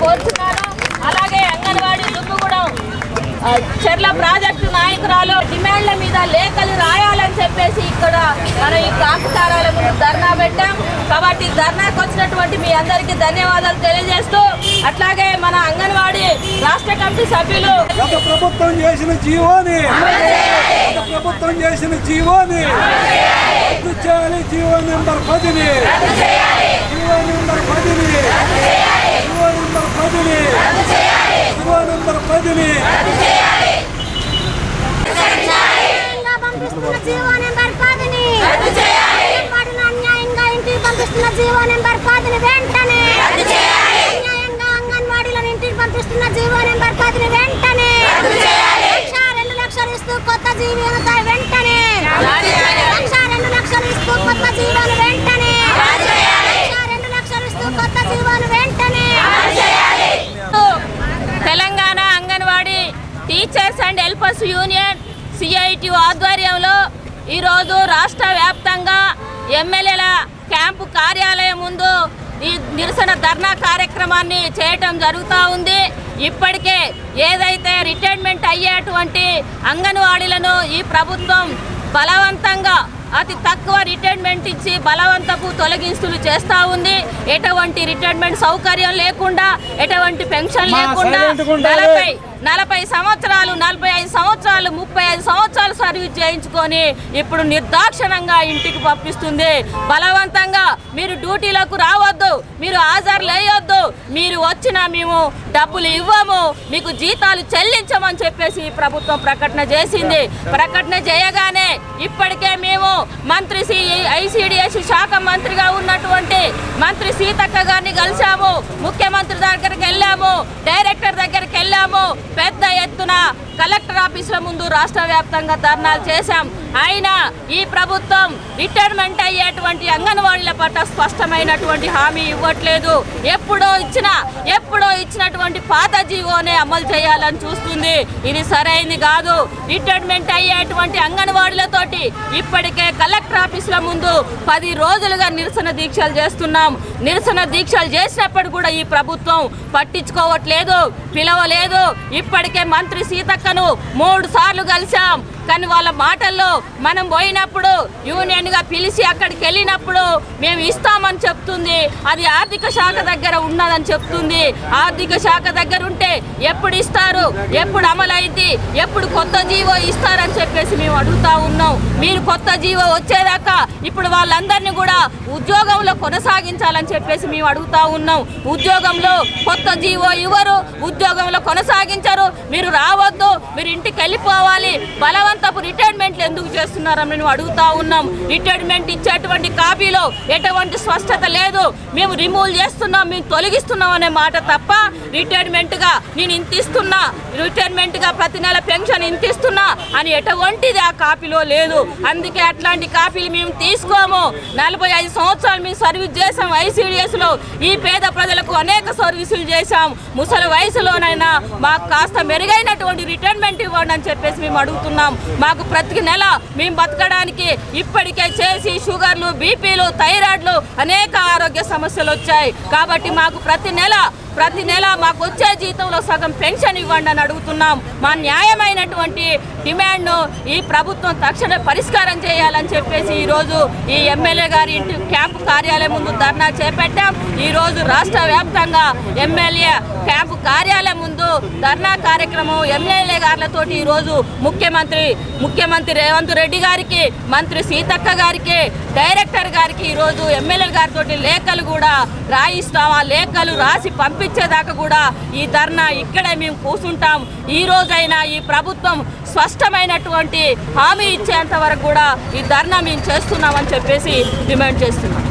కోరుతున్నాను అలాగే అంగన్వాడీ కూడా చెర్ల ప్రాజెక్టు నాయకురాలు డిమాండ్ల మీద లేఖలు రాయాలని చెప్పేసి ఇక్కడ మనం ఈ కాపుతారాల ముందు ధర్నా పెట్టాం. కాబట్టి ధర్నాకు వచ్చినటువంటి మీ అందరికీ ధన్యవాదాలు తెలియజేస్తూ అట్లాగే మన అంగన్వాడీ రాష్ట్ర కమిటీ సభ్యులు ప్రభుత్వం చేసిన జీవోని ప్రభుత్వం చేసిన జీవోని జీవో నెంబర్ పదిని జీవో నెంబర్ పదిని. పదిని జీవో పదిని అన్యాయంగా పంపిస్తున్న జీవో నెంబర్ పదిని అన్యాయంగా ఇంటికి పంపిస్తున్న జీవో నెంబర్ పదిని వెంటనే! అన్యాయంగా అంగన్వాడీలను ఇంటికి పంపిస్తున్న జీవో నెంబర్ పదిని వెంటనే! రెండు లక్షలు ఇస్తూ కొత్త జీవోను వెంటనే లక్ష రెండు లక్షలు ఇస్తూ కొత్త జీవోను వెంటనే లక్ష రెండు లక్షలు ఇస్తూ కొత్త జీవోను వెంటనే Telangana anganwadi teachers and helpers union CIT ఆధ్వర్యంలో ఈరోజు రాష్ట్ర వ్యాప్తంగా ఎమ్మెల్యేల క్యాంపు కార్యాలయం ముందు ఈ నిరసన ధర్నా కార్యక్రమాన్ని చేయటం జరుగుతూ ఉంది. ఇప్పటికే ఏదైతే రిటైర్మెంట్ అయ్యేటువంటి అంగన్వాడీలను ఈ ప్రభుత్వం బలవంతంగా అతి తక్కువ రిటైర్మెంట్ ఇచ్చి బలవంతపు తొలగింపులు చేస్తూ ఉంది. ఎటువంటి రిటైర్మెంట్ సౌకర్యం లేకుండా ఎటువంటి పెన్షన్ లేకుండా. నలభై నలభై సంవత్సరాలు నలభై ఐదు సంవత్సరాలు ముప్పై ఐదు సంవత్సరాలు సర్వీస్ చేయించుకొని ఇప్పుడు నిర్దాక్షిణంగా ఇంటికి పంపిస్తుంది. బలవంతంగా మీరు డ్యూటీలకు రావద్దు మీరు హాజరు లేయొద్దు మీరు వచ్చినా మేము డబ్బులు ఇవ్వము మీకు జీతాలు చెల్లించమని చెప్పేసి ప్రభుత్వం ప్రకటన చేసింది. ప్రకటన చేయగానే ఇప్పటికే మేము మంత్రి సి ఐసిడిఎస్ శాఖ మంత్రిగా ఉన్నటువంటి మంత్రి సీతక్క గారిని కలిసాము ముఖ్యమంత్రి దగ్గరికి వెళ్ళాము. డైరెక్టర్ దగ్గరికి వెళ్ళాము. పెద్ద ఎత్తున కలెక్టర్ ఆఫీసుల ముందు రాష్ట్ర వ్యాప్తంగా ధర్నాలు చేశాం. అయినా ఈ ప్రభుత్వం రిటైర్మెంట్ అయ్యేటువంటి అంగన్వాడీల పట్ల స్పష్టమైనటువంటి హామీ ఇవ్వట్లేదు. ఎప్పుడో ఇచ్చిన ఎప్పుడో ఇచ్చినటువంటి పాత జీవోనే అమలు చేయాలని చూస్తుంది. ఇది సరైనది కాదు. రిటైర్మెంట్ అయ్యేటువంటి అంగన్వాడీలతోటి ఇప్పటికే కలెక్టర్ ఆఫీసుల ముందు పది రోజులుగా నిరసన దీక్షలు చేస్తున్నాం. నిరసన దీక్షలు చేసినప్పుడు కూడా ఈ ప్రభుత్వం పట్టించుకోవట్లేదు పిలవలేదు. ఇప్పటికే మంత్రి సీతక్కను మూడు సార్లు కలిసాం కానీ వాళ్ళ మాటల్లో మనం పోయినప్పుడు యూనియన్గా పిలిచి అక్కడికి వెళ్ళినప్పుడు మేము ఇస్తామని చెప్తుంది. అది ఆర్థిక శాఖ దగ్గర ఉన్నదని చెప్తుంది. ఆర్థిక శాఖ దగ్గర ఉంటే ఎప్పుడు ఇస్తారు? ఎప్పుడు అమలైంది? ఎప్పుడు కొత్త జీవో ఇస్తారని చెప్పేసి మేము అడుగుతా ఉన్నాం. మీరు కొత్త జీవో వచ్చేదాకా ఇప్పుడు వాళ్ళందరినీ కూడా ఉద్యోగంలో కొనసాగించాలని చెప్పేసి మేము అడుగుతా ఉన్నాం. ఉద్యోగంలో కొత్త జీవో ఇవ్వరు. ఉద్యోగంలో కొనసాగించరు. మీరు రావద్దు. మీరు ఇంటికి వెళ్ళిపోవాలి. బలవంతపు రిటైర్మెంట్లు ఎందుకు చేస్తున్నారని మేము అడుగుతా ఉన్నాం. రిటైర్మెంట్ ఇచ్చేటువంటి కాపీలో ఎటువంటి స్పష్టత లేదు. మేము రిమూవ్ చేస్తున్నాం మేము తొలగిస్తున్నాం అనే మాట తప్ప రిటైర్మెంట్గా నేను ఇంత ఇస్తున్నా రిటైర్మెంట్గా ప్రతి నెల పెన్షన్ ఇంత ఇస్తున్నా అని ఎటువంటిది ఆ కాపీలో లేదు. అందుకే అట్లాంటి కాపీలు మేము తీసుకోము. నలభై ఐదు సంవత్సరాలు మేము సర్వీస్ చేసాం ఐసీడిఎస్లో. ఈ పేద ప్రజలకు అనేక సర్వీసులు చేశాం. ముసలి వయసులోనైనా మాకు కాస్త మెరుగైనటువంటి రిటైర్మెంట్ ఇవ్వండి అని చెప్పేసి మేము అడుగుతున్నాం. మాకు ప్రతి నెల మేము బతకడానికి ఇప్పటికే చేసి షుగర్లు బీపీలు థైరాయిడ్లు అనేక ఆరోగ్య సమస్యలు వచ్చాయి. కాబట్టి మాకు ప్రతి నెల ప్రతి నెల మాకు వచ్చే జీతంలో సగం పెన్షన్ ఇవ్వండి అని అడుగుతున్నాం. మా న్యాయమైనటువంటి డిమాండ్ను ఈ ప్రభుత్వం తక్షణ పరిష్కారం చేయాలని చెప్పేసి ఈరోజు ఈ ఎమ్మెల్యే గారి ఇంటి క్యాంపు కార్యాలయం ముందు ధర్నా చేపట్టాం. ఈరోజు రాష్ట్ర వ్యాప్తంగా ఎమ్మెల్యే క్యాంపు కార్యాలయం ముందు ధర్నా కార్యక్రమం ఎమ్మెల్యే గారులతో ఈరోజు ముఖ్యమంత్రి ముఖ్యమంత్రి రేవంత్ రెడ్డి గారికి మంత్రి సీతక్క గారికి డైరెక్టర్ గారికి ఈరోజు ఎమ్మెల్యే గారితో లేఖలు కూడా రాయిస్తాం. ఆ లేఖలు రాసి పంపి ఇచ్చేదాకా కూడా ఈ ధర్నా ఇక్కడే మేము కూర్చుంటాం ఈ రోజైనా ఈ ప్రభుత్వం స్పష్టమైనటువంటి హామీ ఇచ్చేంత వరకు కూడా ఈ ధర్నా మేము చేస్తున్నామని చెప్పేసి డిమాండ్ చేస్తున్నాం.